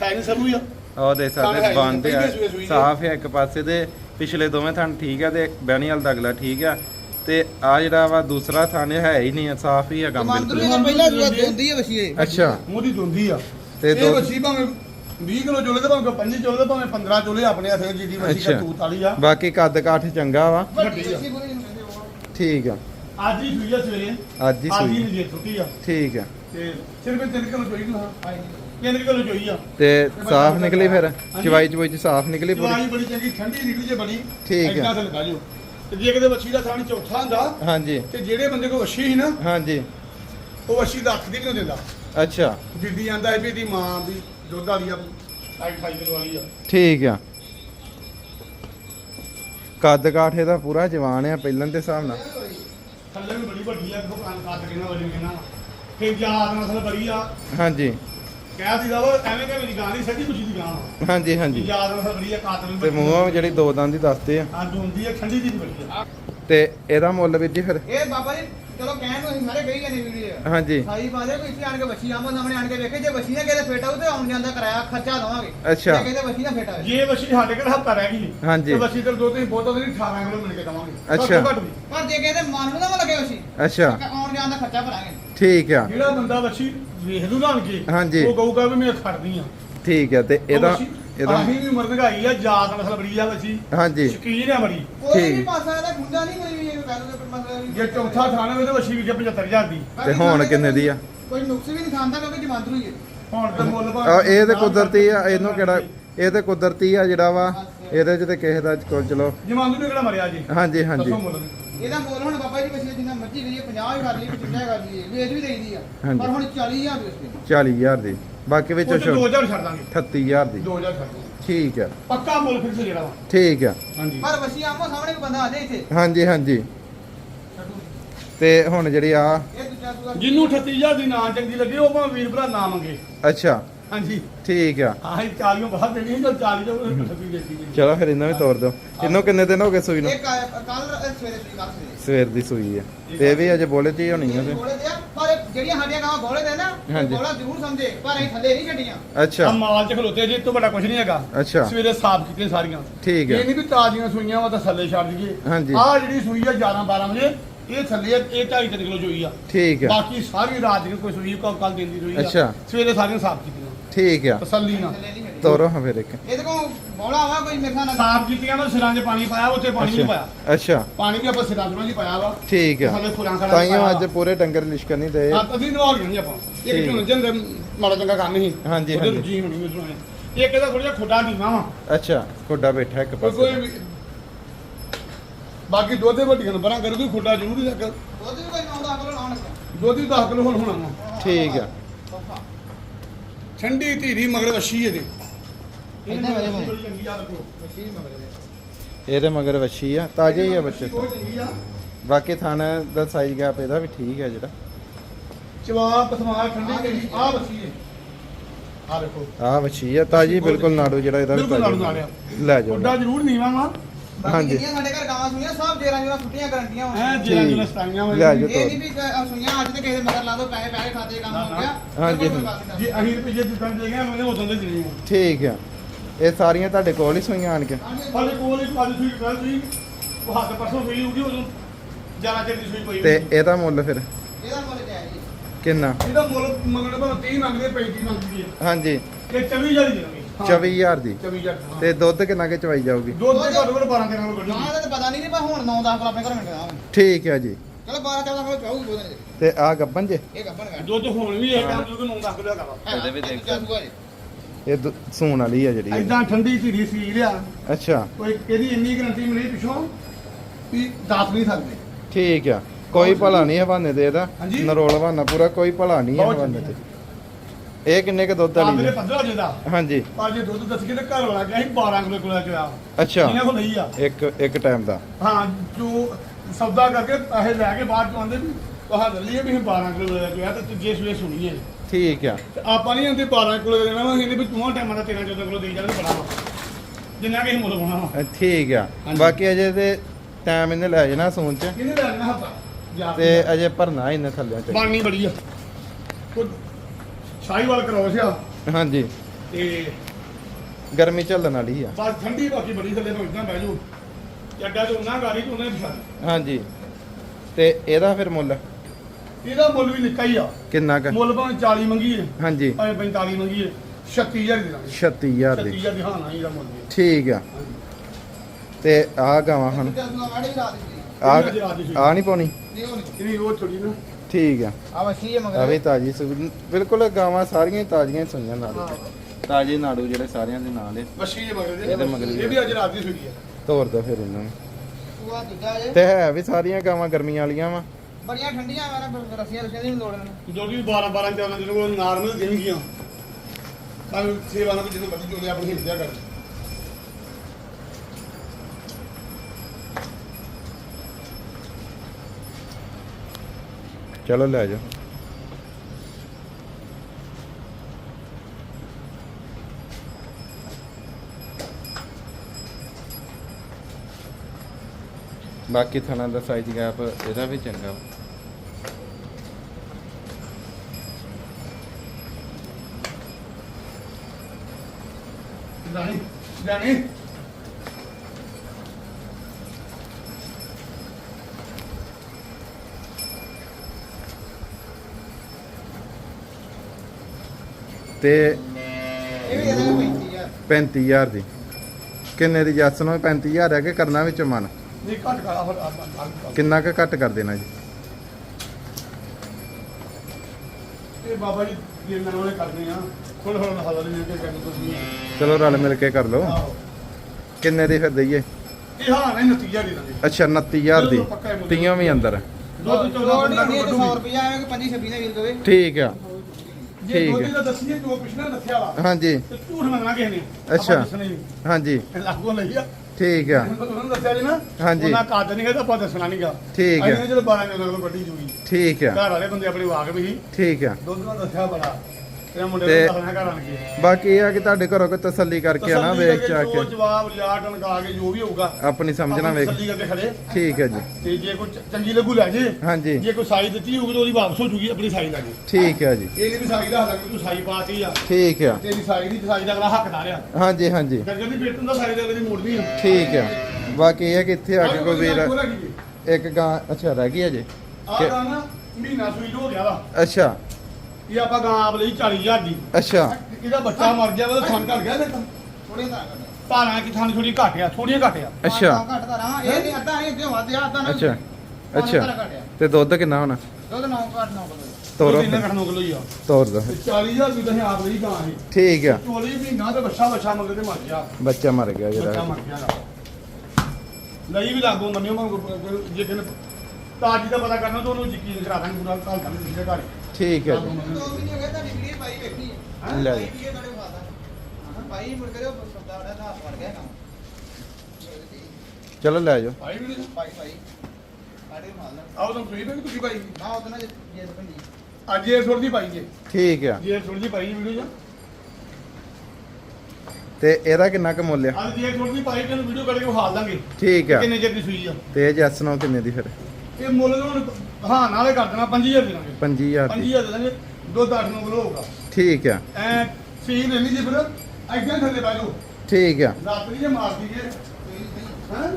ਹੈ ਨਹੀਂ ਸਭ ਹੀ ਆ। ਉਹ ਦੇ ਸਾਰੇ ਸਾਡੇ ਹੈ ਬੰਦ ਆ। ਸਾਫ਼ ਹੈ ਇੱਕ ਪਾਸੇ ਦੇ ਪਿਛਲੇ ਦੋਵੇਂ ਥਾਂ ਠੀਕ ਆ ਤੇ ਬਹਿਣੀ ਵਾਲਾ ਦਾ ਅਗਲਾ ਠੀਕ ਆ। ਤੇ ਆ ਜਿਹੜਾ ਵਾ ਦੂਸਰਾ ਥਾਂ ਇਹ ਹੈ ਹੀ ਨਹੀਂ ਸਾਫ਼ ਹੀ ਹੈਗਾ ਬਿਲਕੁਲ। ਪਹਿਲਾਂ ਸੂਆ ਦੋਂਦੀ ਹੈ ਵਸੀ ਇਹ ਅੱਛਾ। ਮੂੰਹ ਦੀ ਦੁੰਦੀ ਆ। ਤੇ ਇਹ ਵੱਛੀ ਭਾਵੇਂ 20 ਕਿਲੋ ਚੋਲੇ ਤੇ ਭਾਵੇਂ 25 ਚੋਲੇ ਤੇ ਭਾਵੇਂ 15 ਚੋਲੇ ਆਪਣੇ ਹੱਥੇ ਜਿੱਦੀ ਵੱਛੀ ਅੱਛਾ। ਦਾ ਤੂਤ ਵਾਲੀ ਆ। ਬਾਕੀ ਕੱਦ ਕਾਠ ਚੰਗਾ ਵਾ। ਵੱਡੀ ਆ। ਵਸੀ ਪੂਰੀ। ਠੀਕ ਆ। ਅੱਜ ਹੀ ਸੂਈ ਆ ਸਵੇਰੇ। ਅੱਜ ਹੀ ਅੱਜ ਹੀ ਸੂਈ ਛੁੱਟੀ ਆ। ਠੀਕ ਆ। ਤੇ ਸਿਰਫ 3 ਕਿਲੋ ਚੋਈ ਨਾ ਹਾਂਜੀ। 3 ਕਿਲੋ ਚੋਈ ਆ। ਤੇ ਸਾਫ਼ ਨਿਕਲੀ ਫਿਰ? ਚਵਾਈ ਚਵਾਈ ਚ ਸਾਫ਼ ਨਿਕਲੀ ਪੂਰੀ? ਜਵਾਈ ਬੜੀ ਚੰਗੀ ਠੰਡੀ ਨਿਕਲੀ ਜੇ ਬੜੀ ਠੀਕ ਆ। ਏਦਾਂ ਤੇ ਲਗਾ ਜੋ ਤੇ ਜੇ ਕਿਤੇ ਵੱਛੀ ਦਾ ਥਾਣੀ ਚੌਥਾ ਹੁੰਦਾ ਹਾਂਜੀ। ਤੇ ਜਿਹੜੇ ਬੰਦੇ ਕੋਲ ਵੱਛੀ ਸੀ ਨਾ ਹਾਂਜੀ। ਉਹ ਵੱਛੀ ਦਾ ਅੱਖ ਦੀ ਨਹੀਂ ਦਿੰਦਾ। ਅੱਛਾ। ਜਿੱਦੀ ਆਂਦਾ ਹੈ ਵੀ ਇਹਦੀ ਮਾਂ ਵੀ ਦੁੱਧ ਵਾਲੀ ਆ 5 ਕਿਲੋ ਵਾਲੀ ਆ। ਠੀਕ ਆ। ਕੱਦ ਕਾਠ ਇਹਦਾ ਪੂਰਾ ਜਵਾਨ ਆ ਪਹਿਲਾਂ ਦੇ ਹਿਸਾਬ ਨਾਲ। ਥੱਲੇ ਵੀ ਬੜੀ ਵੱਡੀ ਆ ਦੇਖੋ ਕੰਨ ਕੱਟ ਕੇ ਨਾ ਵਲੀ ਨਾ ਫਿਰ ਜਾਤ ਨਸਲ ਬੜੀ ਆ। ਹਾਂਜੀ। ਕਹਿ ਦੀ ਵਾ ਐਵੇਂ ਕਿ ਮੇਰੀ ਗਾਂ ਨਹੀਂ ਸੱਚੀ ਕੁਛ ਦੀ ਗਾਂ ਹਾਂਜੀ ਹਾਂਜੀ। ਯਾਦ ਨਾਲ ਬੜੀ ਆ ਕਾਤਲ ਤੇ ਮੂੰਹੋਂ ਜਿਹੜੀ ਦੋ ਦੰਦ ਦੀ ਦੱਸਦੇ ਆ। ਹਾਂ ਹੁੰਦੀ ਆ ਠੰਡੀ ਦੀ ਬੜੀ ਆ। ਤੇ ਇਹਦਾ ਮੁੱਲ ਵੀਰ ਜੀ ਫਿਰ? ਇਹ ਬਾਬਾ ਜੀ ਚਲੋ ਕਹਿਣ ਨੂੰ ਅਸੀਂ ਸਾਰੇ ਕਹੀ ਜਾਂਦੇ ਵੀਡੀਓ ਹਾਂਜੀ ਸਾਈ ਬਾਦੇ ਕੋਈ ਇੱਥੇ ਆਣ ਕੇ ਬੱਚੀ ਆਮੋ ਸਾਹਮਣੇ ਆਣ ਕੇ ਵੇਖੇ ਜੇ ਬੱਚੀ ਨਾ ਕਿਤੇ ਫੇਟ ਤੇ ਆਉਣ ਜਾਂਦਾ ਕਿਰਾਇਆ ਖਰਚਾ ਦਵਾਂਗੇ ਅੱਛਾ। ਜੇ ਕਿਤੇ ਬੱਚੀ ਨਾ ਫੇਟ ਜੇ ਵਸ਼ੀ ਸਾਡੇ ਕੋਲ ਹਫਤਾ ਰਹਿ ਗਈ ਹਾਂਜੀ। ਤੇ ਵਸ਼ੀ ਤੇ ਦੋ ਤਿੰਨ ਬੋਤਲ ਦੀ 18 ਕਿਲੋ ਮਿਲ ਕੇ ਦਵਾਂਗੇ ਅੱਛਾ। ਘੱਟ ਵੀ। ਪਰ ਜੇ ਕਿਤੇ ਮਨ ਨੂੰ ਨਾ ਲੱਗੇ ਬੱਚੀ ਅੱਛਾ ਆਉਣ ਜਾਣ ਦਾ ਖਰਚਾ ਭਰਾਂਗੇ ਠੀਕ ਆ ਜਿਹੜਾ ਬੰਦਾ ਵਸ਼ੀ ਵੇਖ ਲੂ ਨਾਲ ਕੇ ਹਾਂਜੀ। ਉਹ ਕਹੂਗਾ ਵੀ ਮੈਂ ਖੜਦੀ ਆ ਠੀਕ ਆ ਤੇ ਇਹਦਾ ਇਹਦਾ। ਆਹੀ ਵੀ ਉਮਰ ਲਗਾਈ ਆ ਯਾਦ ਨਸਲ ਬੜੀ ਆ ਵਸ਼ੀ ਹਾਂਜੀ। ਸ਼ਕੀਨ ਆ ਬੜੀ। ਕੋਈ ਵੀ ਠੀਕ। ਪਾਸਾ ਇਹਦਾ ਗੁੰਡਾ ਨਹੀਂ ਕੋਈ ਵੀ ਇਹ ਦੇ ਵੀ ਜੇ ਚੌਥਾ ਥਾਣਾ ਉਹਦੇ ਵਸ਼ੀ ਵੀ 75000 ਦੀ ਤੇ ਹੁਣ ਕਿੰਨੇ ਦੀ ਆ? ਕੋਈ ਨੁਕਸ ਵੀ ਨਹੀਂ ਖਾਂਦਾ ਕਿਉਂਕਿ ਜਮਾਂਦਰੂ ਹੀ ਹੈ। ਹੁਣ ਤੇ ਮੁੱਲ ਆ ਇਹ ਤੇ ਕੁਦਰਤੀ ਆ ਇਹਨੂੰ ਕਿਹੜਾ ਇਹ ਤੇ ਕੁਦਰਤੀ ਆ ਜਿਹੜਾ ਵਾ ਇਹਦੇ ਚ ਤੇ ਕਿਸੇ ਦਾ ਕੋਲ ਚਲੋ। ਜਮਾਂਦੂ ਨੇ ਕਿਹੜਾ ਮਰਿਆ ਜੀ? ਹਾਂਜੀ ਹਾਂਜੀ। ਦੱਸੋ ਮੁੱਲ ਇਹਦਾ ਮੁੱਲ ਹੁਣ ਬਾਬਾ ਜੀ ਬੱਚੀ ਜਿੰਨਾ ਮਰਜ਼ੀ ਲਈਏ 50 ਵੀ ਕਰ ਲਈਏ 55 ਕਰ ਲਈਏ ਵੇਚ ਵੀ ਦੇਈਦੀ ਆ। ਹਾਂਜੀ। ਪਰ ਹੁਣ 40000 ਵੇਚਦੇ 40000 ਦੀ। ਬਾਕੀ ਉਹ ਵਿੱਚੋਂ ਤੇ 2000 ਛੱਡ ਦਾਂਗੇ। 38000 ਦੀ। 2000 ਛੱਡ ਦਾਂਗੇ। ਠੀਕ ਆ। ਪੱਕਾ ਮੁੱਲ ਫਿਕਸ ਜਿਹੜਾ ਵਾ। ਠੀਕ ਆ। ਹਾਂਜੀ। ਪਰ ਬੱਚੀ ਆਮੋ ਸਾਹਮਣੇ ਕੋਈ ਬੰਦਾ ਆ ਜਾਏ ਇੱਥੇ। ਹਾਂਜੀ ਹਾਂਜੀ। ਤੇ ਹੁਣ ਜਿਹੜੀ ਆ ਇਹ ਦੂਜਾ ਜਿੰਨੂੰ 38000 ਦੀ ਨਾਂ ਚੰਗੀ ਲੱਗੀ ਉਹ ਭਾਵੇਂ ਵੀਰ ਭਰਾ ਨਾ ਮੰਗੇ। ਅੱਛਾ। ਹਾਂਜੀ। ਠੀਕ ਆ। ਹਾਂ ਇਹ 40 ਬਾਹਰ ਦੇਣੀ ਹੈ ਚਲ 40 ਜੋ 36 ਦੇਤੀ ਜੀ ਚਲੋ ਫਿਰ ਇਹਨਾਂ ਵੀ ਤੋਰ ਦਿਓ। ਇਹਨੂੰ ਕਿੰਨੇ ਦਿਨ ਹੋ ਗਏ ਸੂਈ ਨੂੰ? ਇੱਕ ਕੱਲ ਸਵੇਰੇ ਸੂਈ ਕੱਲ ਸਵੇਰੇ। ਸਵੇਰ ਦੀ ਸੂਈ ਆ। ਤੇ ਇਹ ਵੀ ਅਜੇ ਬੋਲੇ ਚ ਹੀ ਹੋਣੀ ਆ ਤੇ। ਗੋਲੇ ਦੇ ਆ, ਪਰ ਇਹ ਜਿਹੜੀਆਂ ਸਾਡੀਆਂ ਗਾਵਾਂ ਗੋਲੇ ਦੇ ਨਾ ਇਹ ਹਾਂਜੀ। ਗੋਲਾ ਜ਼ਰੂਰ ਸਮਝੇ ਪਰ ਅਸੀਂ ਥੱਲੇ ਨਹੀਂ ਛੱਡੀਆਂ। ਆ ਅੱਛਾ ਮਾਲ ਚ ਖਲੋਤੇ ਜੀ ਇਹ ਤੋਂ ਵੱਡਾ ਕੁਝ ਨਹੀਂ ਹੈਗਾ। ਅੱਛਾ। ਸਵੇਰੇ ਸਾਫ਼ ਕੀਤੀਆਂ ਸਾਰੀਆਂ। ਠੀਕ ਆ। ਇਹ ਨਹੀਂ ਵੀ ਤਾਜ਼ੀਆਂ ਸੂਈਆਂ ਵਾ ਤਾਂ ਥੱਲੇ ਛੱਡ ਦਈਏ। ਹਾਂਜੀ। ਆਹ ਜਿਹੜੀ ਸੂਈ ਆ 11 12 ਵਜੇ ਇਹ ਥੱਲੇ ਆ, ਇਹ 2.5 ਕਿਲੋ ਸੂਈ ਆ। ਠੀਕ ਆ। ਬਾਕੀ ਸਾਰੀ ਰਾਤ ਦੀ ਕੋਈ ਸੂਈ ਕੱਲ ਕੱਲ ਦਿਨ ਦੀ ਸੂਈ ਆ। ਅੱਛਾ। ਸਵੇਰੇ ਸਾਰੀਆਂ ਸਾਫ਼ ਕੀਤੀਆਂ। ਠੀਕ ਆ। ਤਸੱਲੀ ਨਾਲ। ਨਹੀਂ ਤੋਰੋ ਹਾਂ ਫਿਰ ਇੱਕ। ਇਹਦੇ ਕੋਲ ਬੋਲਾ ਵਾ ਕੋਈ ਮੇਰੇ ਨਾਲ। ਸਾਫ਼ ਕੀਤੀਆਂ ਮੈਂ ਸਿਰਾਂ 'ਚ ਪਾਣੀ ਪਾਇਆ ਉੱਥੇ ਪਾਣੀ ਨਹੀਂ ਪਾਇਆ। ਅੱਛਾ। ਪਾਣੀ ਵੀ ਆਪਾਂ ਸਿਰਾਂ 'ਚ ਨਹੀਂ ਪਾਇਆ ਵਾ। ਠੀਕ ਆ। ਖੜਾ ਤਾਈਓ ਅੱਜ ਪੂਰੇ ਡੰਗਰ ਲਿਸ਼ਕਣ ਨਹੀਂ ਦੇ। ਹਾਂ ਤਦੀ ਨਵਾ ਗਏ ਆਪਾਂ। ਠੀਕ। ਇੱਕ ਝੁਣ ਜੰਦੇ ਮਾੜਾ ਚੰਗਾ ਕੰਮ ਨਹੀਂ ਹਾਂਜੀ, ਹਾਂਜੀ। ਰੁਚੀ ਹੋਣੀ ਉਹ ਝੁਣੇ ਇੱਕ ਇਹਦਾ ਥੋੜਾ ਜਿਹਾ ਖੁੱਡਾ ਨੀਵਾ ਵਾ। ਅੱਛਾ ਖੁੱਡਾ ਬੈਠਾ ਇੱਕ ਕੋਈ ਕੋਈ ਪਾਸੇ। ਵੀ ਬਾਕੀ ਦੁੱਧ ਦੇ ਵੱਡੀਆਂ ਨੰਬਰਾਂ ਕਰੂਗੀ ਖੁੱਡਾ ਜ਼ਰੂਰ ਹੀ ਲੱਗ ਉਹਦੇ ਵੀ ਕੋਈ ਨਾਉਂਦਾ ਅਗਲ ਲਾਉਣ ਲੱਗਾ। ਦੁੱਧ ਹੀ 10 ਕਿਲੋ ਹੁਣ ਹੋਣਾ ਠੀਕ ਆ। ਠੰਡੀ ਧੀਰੀ ਮਗਰ ਵੱਛੀ ਇਹਦੇ। ਇੰਨੇ ਵਜੇ ਮੈਂ- ਬੜੀ ਚੰਗੀ ਆ ਦੇਖੋ ਮਸ਼ੀਨ ਮਗਰ ਦੇ ਇਹਦੇ ਮਗਰ ਵੱਛੀ ਆ ਤਾਜ਼ੇ ਹੀ ਆ ਬੱਚੇ ਬਹੁਤ ਚੰਗੀ ਆ। ਬਾਕੀ ਥਣ ਦਾ ਸਾਈਜ਼ ਗੈਪ ਇਹਦਾ ਵੀ ਠੀਕ ਹੈ ਜਿਹੜਾ। ਜਵਾਬ ਪਸਮਾਰ ਠੰਡੀ ਧੀਰੀ ਆ ਵੱਛੀ ਹੈ। ਆ ਦੇਖੋ। ਆ ਵੱਛੀ ਆ ਤਾਜ਼ੀ ਬਿਲਕੁਲ ਨਾੜੂ ਜਿਹੜਾ ਇਹਦਾ ਵੀ ਬਿਲਕੁਲ ਤਾਜ਼ਾ ਨਾੜੂ ਨਾੜਿਆ। ਲੈ ਜਾਓ। ਖੁੱਡਾ ਜ਼ਰੂਰ ਨੀਵਾ ਵਾ ਬਾਕੀ ਹਾਂਜੀ। ਜਿਹੜੀਆਂ ਸਾਡੇ ਘਰ ਗਾਵਾਂ ਸੁਣੀਆਂ ਸਭ ਜੇਰਾਂ ਜੇਰਾਂ ਛੁੱਟੀਆਂ ਗਰੰਟੀਆਂ ਸਟਾਈਆਂ ਵਾ ਲੈ ਜਾਓ। ਇਹ ਨਹੀਂ ਵੀ ਕ- ਸੁਣੀਆਂ ਅੱਜ ਤੇ ਕਿਸੇ ਦੇ ਮਗਰ ਲਾ ਦੋ ਪੈਸੇ ਪੈਸੇ ਖਾਤੇ 'ਚ ਕੰਮ ਹੋ ਗਿਆ। ਹਾਂਜੀ, ਕੋਈ ਗੱਲ ਜੀ ਨਹੀਂ। ਅਸੀਂ ਰੁਪਈਏ ਜਿੱਦਾਂ ਦੇ ਗਏ ਉਦੋਂ ਦੇ ਦੇਣੇ ਆ। ਠੀਕ ਆ। ਇਹ ਸਾਰੀਆਂ ਤੁਹਾਡੇ ਕੋਲ ਹੀ ਸੂਈਆਂ ਆਣ ਕੇ। ਹਾਂਜੀ, ਸਾਡੇ ਕੋਲ ਇੱਕ ਅੱਜ ਸੂਈ ਕੱਲ ਸੂਈ ਉਹ ਹੱਥ ਪਰਸੋਂ ਸੂਈ ਉਡੀ ਉਦੋਂ ਜ਼ਿਆਦਾ ਚਿਰ ਦੀ ਸੂਈ ਕੋਈ ਤੇ ਨਹੀਂ। ਇਹਦਾ ਮੁੱਲ ਫਿਰ? ਇਹਦਾ ਮੁੱਲ ਜਾਇਜ਼ ਜੀ? ਕਿੰਨਾ? ਇਹਦਾ ਮੁੱਲ ਮੰਗਣੇ ਭਾਵੇਂ 30 ਮੰਗਦੇ 35 ਮੰਗਦੀ ਹੈ ਹਾਂਜੀ। ਇਹ 24000 ਦੀ ਦੇਵਾਂਗੇ 24000 ਦੀ। 24000 ਤੇ ਦੁੱਧ ਕਿੰਨਾ ਕੇ ਚਵਾਈ ਜਾਊਗੀ? ਦੁੱਧ ਦੇ ਘੱਟ ਘੱਟ 12 13 ਕਿਲੋ ਨਾ ਇਹਦਾ ਤਾਂ ਪਤਾ ਨਹੀਂ ਜੀ ਪਰ ਹੁਣ 9 10 ਕੋਲ ਆਪਣੇ ਘਰ ਮਿੰਟ ਆਵਾਂ ਠੀਕ ਹੈ ਜੀ। ਚਲੋ 12 14 ਕੋਲ ਚਾਹੂ ਦੋ। ਦਿਨ ਤੇ ਆ ਗੱਬਨ ਜੇ? ਇਹ ਗੱਬਣ ਕਰ ਦੁੱਧ ਹੁਣ ਵੀ ਇਹ ਕੰਮ ਕਿਉਂਕਿ 9 10 ਕਿਲੋ ਹੈਗਾ ਇਹਦੇ ਵੀ ਦੇਖ ਇਹ ਦੁ- ਸੂਣ ਵਾਲੀ ਆ ਜਿਹੜੀ। ਇਹ। ਐਦਾਂ ਠੰਡੀ ਧੀਰੀ ਸੀ ਲਿਆ ਅੱਛਾ। ਕੋਈ ਇਹਦੀ ਇੰਨੀ ਗਰੰਟੀ ਮਿਲੀ ਪਿਛੋਂ ਵੀ ਦੱਸ ਨਹੀਂ ਸਕਦੇ। ਠੀਕ ਆ। ਕੋਈ ਭਲਾ ਨਹੀਂ ਹਵਾਨੇ ਦੇ ਇਹਦਾ। ਨਰੋਲ ਹਵਾਨਾ ਪੂਰਾ ਕੋਈ ਭਲਾ ਨਹੀਂ ਹਵਾਨੇ ਤੇ ਇਹ ਕਿੰਨੇ ਕ ਦੁੱਧ ਆ ਵਾਲੀ ਮੇਰੇ ਹੈ? 15 ਵਜੇ ਦਾ। ਹਾਂਜੀ। ਪਰ ਜੇ ਦੁੱਧ ਦੱਸ ਕੇ ਤੇ ਘਰ ਵਾਲਾ ਗਿਆ ਸੀ 12 ਕਿਲੋ ਕੋਲ ਚੋਇਆ ਅੱਛਾ। ਇਹਨਾਂ ਕੋਲ ਲਈ ਆ? ਇੱਕ ਇੱਕ ਟਾਈਮ ਦਾ। ਹਾਂ ਜੋ ਸੌਦਾ ਕਰਕੇ ਪੈਸੇ ਲੈ ਕੇ ਬਾਅਦ ਚ ਆਉਂਦੇ ਵੀ ਕਹਾ ਦਿੱਲੀ ਵੀ ਅਸੀਂ 12 ਕਿਲੋ ਲੈ ਕੇ ਆਇਆ ਤੇ ਤੀਜੇ ਸਵੇਰੇ ਸੁਣੀਏ। ਠੀਕ ਆ। ਤੇ ਆਪਾਂ ਨਹੀਂ ਆਂਦੇ 12 ਕਿਲੋ ਦੇਣਾ ਵਾ ਇਹਦੇ ਵਿੱਚ ਚੂਹਾ ਟਾਈਮਾਂ ਦਾ 13 14 ਕਿਲੋ ਦੇ ਜਾਣਾ ਬੜਾ ਵਾ। ਜਿੰਨਾ ਕਿ ਅਸੀਂ ਮੁੱਲ ਪਾਉਣਾ ਵਾ। ਅ, ਠੀਕ ਆ। ਹਾਂਜੀ। ਬਾਕੀ ਅਜੇ ਤੇ ਟਾਈਮ ਇਹਨੇ ਲੈ ਜਾਣਾ ਸੂਣ ਚ। ਕਿਹਨੇ ਲੈਣਾ ਹੱਥਾ ਜਾ ਤੇ ਅਜੇ ਭਰਨਾ ਇਹਨੇ ਥੱਲੇ ਚ। ਬਾਣੀ ਬੜੀ ਆ। ਸ਼ਾਹੀਵਾਲ ਕਰੋਸ ਆ ਹਾਂਜੀ। ਤੇ ਗਰਮੀ ਝੱਲਣ ਵਾਲੀ ਆ। ਬਸ ਠੰਡੀ ਬਾਕੀ ਬੜੀ ਥੱਲੇ ਭਗਤਾਂ ਬਹਿ ਜਾਓ। ਜੱਡਾ ਤੋਂ ਨਾ ਗਾੜੀ ਤੋਂ ਉਹਨੇ ਪਛਾਣ ਹਾਂਜੀ। ਤੇ ਇਹਦਾ ਫਿਰ ਮੁੱਲ? ਇਹਦਾ ਮੁੱਲ ਵੀ ਨਿੱਕਾ ਹੀ ਆ। ਕਿੰਨਾ ਕ? ਮੁੱਲ ਭਾਵੇਂ 40 ਮੰਗੀਏ। ਹਾਂਜੀ। ਭਾਵੇਂ 45 ਮੰਗੀਏ। 36000 ਦੀ ਦਾਂਗੇ 36000 ਦੀ। 36000 ਦੀ ਹਾਂ ਨਾ ਇਹਦਾ ਮੁੱਲ। ਠੀਕ ਆ। ਤੇ ਆ ਗਾਵਾਂ ਦੀ ਆ ਆ ਨਹੀਂ ਪਾਉਣੀ? ਨਹੀਂ ਉਹ ਛੋੜੀ ਨਾ। ਠੀਕ ਆ। ਆ ਵਸੀ ਹੈ ਮਗਰ। ਵੀ ਤਾਜੀ ਸੂ- ਬਿਲਕੁਲ ਗਾਵਾਂ ਸਾਰੀਆਂ ਹੀ ਤਾਜ਼ੀਆਂ ਹੀ ਸੂਈਆਂ ਨਾੜੂ ਤਾਜ਼ੇ ਨਾੜੂ ਜਿਹੜੇ ਸਾਰਿਆਂ ਦੇ ਨਾਲ ਨੇ ਮੱਛੀ ਦੇ ਮਗਰ ਦੇ ਇਹਦੇ ਮਗਰ ਹੀ ਇਹ ਵੀ ਅੱਜ ਰਾਤ ਦੀ ਸੂਈ ਆ। ਤੋਰ ਦੋ ਫਿਰ ਇਹਨਾਂ। ਨੂੰ ਉਹ ਆ ਦੂਜਾ ਜੇ। ਤੇ ਹੈ ਵੀ ਸਾਰੀਆਂ ਗਾਵਾਂ ਗਰਮੀਆਂ ਵਾਲੀਆਂ ਵਾ। ਬੜੀਆਂ ਠੰਡੀਆਂ ਨਾ ਰਸੀਆਂ ਰਸੀਆਂ ਦੀ ਨੀ ਲੋੜ ਇਹਨਾਂ ਜੋ ਕਿ 12 12 14 ਦਿਨ ਕੋਲ ਨਾਰਮਲ ਦੇਣਗੀਆਂ ਕੱਲ ਸੇਵਾ ਨਾਲ ਵੀ ਜਦੋਂ ਬੱਚੇ ਚੋਲੇ ਆਪਣੀ ਹਿੱਸਿਆ ਕਰ ਚਲੋ ਲੈ ਜਾ। ਬਾਕੀ ਥਣਾ ਦਾ ਸਾਈਜ਼ ਗੈਪ ਇਹਦਾ ਵੀ ਚੰਗਾ। ਜਾਨੀ ਜਾਨੀ। ਤੇ ਇਹ ਵੀ ਇਹਦੇ ਵਿੱਚ 35 ਆ 35000 ਦੀ। ਕਿੰਨੇ ਦੀ ਜੱਸ ਨੂੰ? 35000 ਹੈ ਕਿ ਕਰਨਾ ਵਿੱਚ ਮਨ? ਨਹੀਂ ਘੱਟ ਕਰਾ ਫਿਰ ਕਿੰਨਾ ਕੁ ਘੱਟ ਕਰ ਦੇਣਾ ਜੀ? ਇਹ ਬਾਬਾ ਜੀ ਜੇ ਮੈਂ ਉਹਨੇ ਕਰਦੇ ਆ ਖੁੱਲ ਖੁੱਲ ਹਵਾ ਦੇ ਕੇ ਕਰਦੇ ਤੁਸੀਂ। ਚਲੋ ਰਲ ਮਿਲ ਕੇ ਕਰ ਲਓ। ਆਹੋ। ਕਿੰਨੇ ਦੀ ਫਿਰ ਦਈਏ? ਇਹ ਹਾਂ ਨਹੀਂ ਨਤੀਜਾ ਦੇ ਦਾਂਗੇ ਅੱਛਾ 29000 ਦੀ। ਤੀਆਂ ਵੀ ਅੰਦਰ। ਦੁੱਧ ਚੋਦਾ ਲੋੜ ਬੰਦਾ ਨਹੀਂ ਨੂੰ ਇਹ 100 ਕੱਢੂਗੀ ਰੁਪਏ ਆਵੇਂ ਕਿ 25 26 ਦਾ ਵੀਰ ਕਵੇ ਠੀਕ ਆ। ਜੇ ਠੀਕ ਹੈ। ਦਾ ਦੱਸੀਏ ਜੋ ਹਾਂਜੀ। ਤੇ ਝੂਠ ਮੰਗਣਾ ਕਿਸੇ ਨੇ। ਅੱਛਾ। ਆਪਾਂ ਦੱਸਣਾ ਹੀ ਹਾਂਜੀ। ਲਾਗੂ ਲਈ ਆ। ਠੀਕ ਆ। ਉਹਨਾਂ ਨੂੰ ਦੱਸਿਆ ਜੀ ਨਾ ਹਾਂਜੀ। ਉਹਨਾਂ ਕੱਦ ਨਹੀਂ ਹੈਗਾ ਆਪਾਂ ਦੱਸਣਾ ਨਹੀਂਗਾ ਠੀਕ ਹੈ। ਜਦੋਂ 12 ਜਨਾਂ ਕੋਲ ਗੱਡੀ ਜੂਗੀ। ਠੀਕ ਆ। ਘਰ ਵਾਲੇ ਬੰਦੇ ਆਪਣੇ ਵਾਕ ਵੀ ਸੀ। ਠੀਕ ਆ। ਦੁੱਧ ਨਾਲ ਦੱਸਿਆ ਬੜਾ। ਤੇ ਮੁੰਡੇ ਤੇ- ਨੂੰ ਦੱਸਣਾ ਘਰ ਆਣ ਕੇ। ਬਾਕੀ ਇਹ ਆ ਕਿ ਤੁਹਾਡੇ ਘਰੋਂ ਕੋਈ ਤਸੱਲੀ ਕਰਕੇ ਆ ਨਾ ਤਸੱਲੀ ਵੇਖ ਚਾ ਜੋ ਕੇ। ਜਵਾਬ ਲਿਆ ਟਣਕਾ ਕੇ ਜੋ ਵੀ ਹੋਊਗਾ ਆਪਣੀ ਸਮਝਣਾ ਵੇਖ। ਤਸੱਲੀ ਕਰਕੇ ਖੜੇ। ਠੀਕ ਹੈ ਜੀ। ਤੇ ਜੇ ਕੋਈ ਚ- ਚੰਗੀ ਲੱਗੂ ਲੈ ਜੇ। ਹਾਂਜੀ। ਜੇ ਕੋਈ ਸਾਈ ਦਿੱਤੀ ਹੋਊਗੀ ਤਾਂ ਉਹਦੀ ਵਾਪਸ ਹੋ ਜੂਗੀ ਆਪਣੀ ਸਾਈ ਲੈ ਜੇ ਠੀਕ ਹੈ ਜੀ। ਇਹ ਨਹੀਂ ਵੀ ਸਾਈ ਦਾ ਹੱਕ ਤੂੰ ਸਾਈ ਪਾਤੀ ਆ। ਠੀਕ ਆ। ਤੇਰੀ ਸਾਈ ਦੀ ਸਾਈ ਦਾ ਅਗਲਾ ਹੱਕਦਾਰ ਆ। ਹਾਂਜੀ ਹਾਂਜੀ। ਗੱਜਰ ਦੀ ਬੇਟਨ ਦਾ ਸਾਈ ਦਾ ਅਗਲੇ ਦੀ ਮੋੜਦੀ ਆ ਠੀਕ ਆ। ਬਾਕੀ ਇਹ ਆ ਕਿ ਇੱਥੇ ਆ ਕੇ ਕੋਈ ਵੀਰ ਆ ਇੱਕ ਗਾਂ ਅੱਛਾ ਰਹਿ ਗਈ ਅਜੇ ਕਿ- ਗਾਂ ਨਾ ਮਹੀਨਾ ਸੂਈ ਨੂੰ ਹੋ ਗਿਆ ਵਾ। ਅੱਛਾ। ਇਹ ਆਪਾਂ ਗਾਂ ਆਪ ਲਈ 40000 ਦੀ ਅੱਛਾ ਇਹਦਾ ਬੱਚਾ ਮਰ ਗਿਆ ਤਾਂ ਥਣ ਘਟ ਗਿਆ ਦੇਖੋ ਥੋੜੀ ਤਾਂ ਘੱਟ ਧਾਰਾਂ ਕਿ ਥਣ ਥੋੜੀ ਘਟ ਆ ਥੋੜੀਆਂ ਘਟ ਆ ਅੱਛਾ ਘੱਟ ਰਹਾ ਇਹ ਨਹੀਂ ਅੱਧਾ ਨਹੀਂ ਅੱਗੇ ਵੱਧ ਆ ਅੱਧਾ ਨਾ ਅੱਛਾ ਅੱਛਾ ਤੇ ਦੁੱਧ ਕਿੰਨਾ ਹੋਣਾ ਦੁੱਧ 9 ਘੱਟ 9 ਕਿਲੋ ਤੋਰੋ ਤਿੰਨ ਘਟ ਨੋ ਕਿਲੋ ਹੀ ਆ ਤੋਰ ਦੋ ਤੇ 40000 ਦੀ ਤਾਂ ਆਪ ਲਈ ਗਾਂ ਸੀ ਠੀਕ ਆ ਚੋਲੀ ਮਹੀਨਾ ਤੇ ਬੱਚਾ ਬੱਚਾ ਮੰਗਦੇ ਤੇ ਮਰ ਗਿਆ ਬੱਚਾ ਮਰ ਗਿਆ ਬੱਚਾ ਜਿਹੜਾ ਮਰ ਗਿਆ। ਲਈ ਵੀ ਲਾਗੋ ਮੰਨਿਓ ਮੈਂ ਜੇ ਕਿਨ ਤਾਜੀ ਦਾ ਪਤਾ ਕਰਨਾ ਤਾਂ ਉਹਨੂੰ ਯਕੀਨ ਕਰਾ ਦਾਂਗੇ ਪੂਰਾ ਕਿਸੇ ਦੇ ਘਰ ਠੀਕ ਹੈ ਜੀ। ਦੋ ਮਹੀਨੇ ਹੋ ਗਏ ਤੁਹਾਡੀ ਵੀਡੀਓ ਪਾਈ ਵੇਖੀ ਹੈਂ? ਲੈ ਪਾਈ ਜੀ ਵੀਡੀਓ ਤੁਹਾਡੇ ਖਾਦਾ ਹਾਂ ਪਾਈ ਮੁੜ ਕੇ ਉਹ ਸੌਦਾ ਉਹਦਾ ਹੱਥ ਵੜ ਗਿਆ ਕੰਮ। ਚਲੋ ਲੈ ਜਾਓ। ਭਾਈ ਵੀ ਪਾਈ ਪਾਈ। ਸਾਡੇ ਮਾਲ ਆਓ ਤਾਂ ਤੁਸੀਂ ਭਾਈ ਨਾ ਉਹਦੇ ਨਾਲ ਜੇ ਭੰਡੀ ਅੱਜ ਇਹ ਥੋੜੀ ਪਾਈ ਜੇ। ਠੀਕ ਆ। ਜੇ ਥੋੜੀ ਪਾਈ ਵੀਡੀਓ ਜਾਂ। ਤੇ ਇਹਦਾ ਕਿੰਨਾ ਕੁ ਮੁੱਲ ਆ? ਅੱਜ ਜੇ ਥੋੜੀ ਪਾਈ ਤੇ ਵੀਡੀਓ ਕੱਢ ਕੇ ਵਿਖਾ ਦਾਂਗੇ। ਠੀਕ ਆ। ਕਿੰਨੇ ਚਿਰ ਦੀ ਸੂਈ ਆ? ਤੇ ਇਹ ਜੱਸ ਨੂੰ ਕਿੰਨੇ ਦੀ ਫਿਰ? ਇਹ ਮੁੱਲ ਨੂੰ ਹੁਣ ਹਾਂ ਨਾਲੇ ਕਰ ਦੇਣਾ 5000 ਦੇਣਾਗੇ 25000 ਦੀ। 5000 ਦੇ ਦਾਂਗੇ ਦੁੱਧ 8 9 ਕਿਲੋ ਹੋਊਗਾ। ਠੀਕ ਆ। ਐ ਸੀਨ ਲੈਣੀ ਜੀ ਫਿਰ ਐਦਾਂ ਥੱਲੇ ਬਹਿ ਜਾਓ। ਠੀਕ ਆ। ਰਾਤ ਵੀ ਜੇ ਮਾਰ ਦਈਏ ਹਾਂ?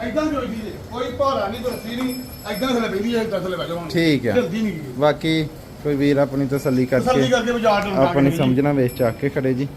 ਐਦਾਂ ਜੋਈ ਦੀ ਕੋਈ ਭਾਰਾ ਨਹੀਂ ਬਰਸੀ ਨਹੀਂ ਐਦਾਂ ਥੱਲੇ ਬੈਠੀ ਐਦਾਂ ਥੱਲੇ ਹੁਣ ਠੀਕ ਆ। ਜਲਦੀ ਨਹੀਂ ਬਾਕੀ ਕੋਈ ਵੀਰ ਆਪਣੀ ਤਸੱਲੀ ਤਸੱਲੀ ਕਰਕੇ ਕਰਕੇ ਬਾਜ਼ਾਰ ਤੋਂ ਆਪਣੀ ਸਮਝਣਾ ਵੇਚ ਚੱਕ ਕੇ ਖੜੇ ਜੀ।